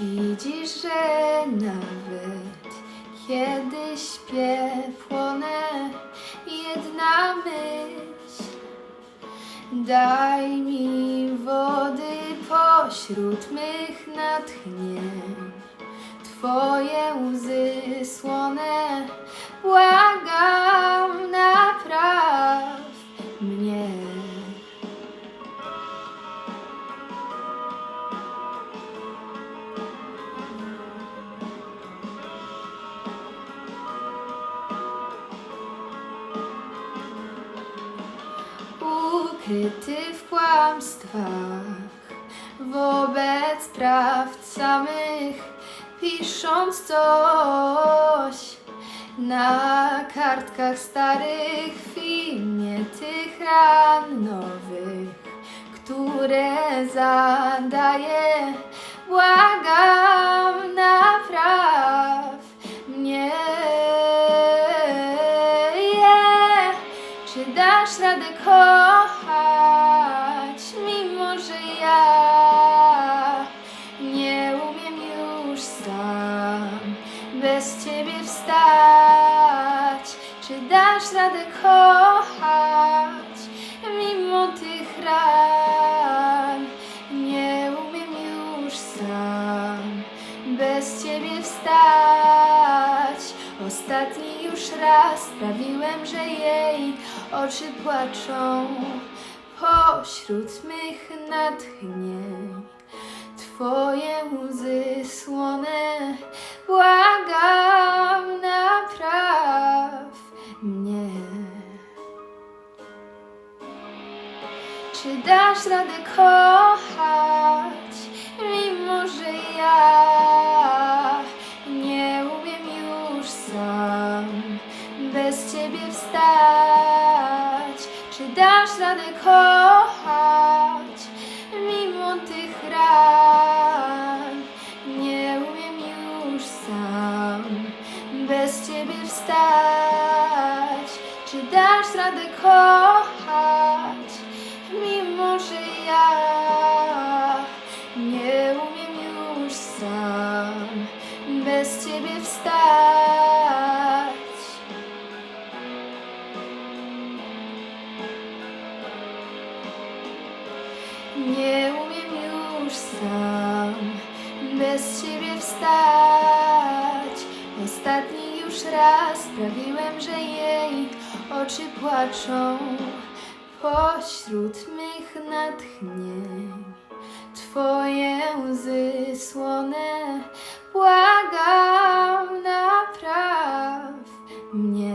Widzisz, że nawet kiedy śpię, płonę jedna myśl. Daj mi wody pośród mych natchnień. Twoje łzy ukryty w kłamstwach wobec prawd samych, pisząc coś na kartkach starych w imię tych ran nowych, które zadaję. Błagam, Czy dasz radę kochać, mimo że ja nie umiem już sam bez ciebie wstać? Czy dasz radę kochać, Ostatni już raz sprawiłem, że jej oczy płaczą pośród mych natchnień. Twoje łzy słone, błagam, napraw mnie. Czy dasz radę kochać, mimo że ja sam bez ciebie wstać? Czy dasz radę kochać, mimo tych ran? Nie umiem już sam bez ciebie wstać. Czy dasz radę kochać, Nie umiem już sam bez ciebie wstać. Ostatni już raz sprawiłem, że jej oczy płaczą pośród mych natchnień. Twoje łzy słone, błagam, napraw mnie.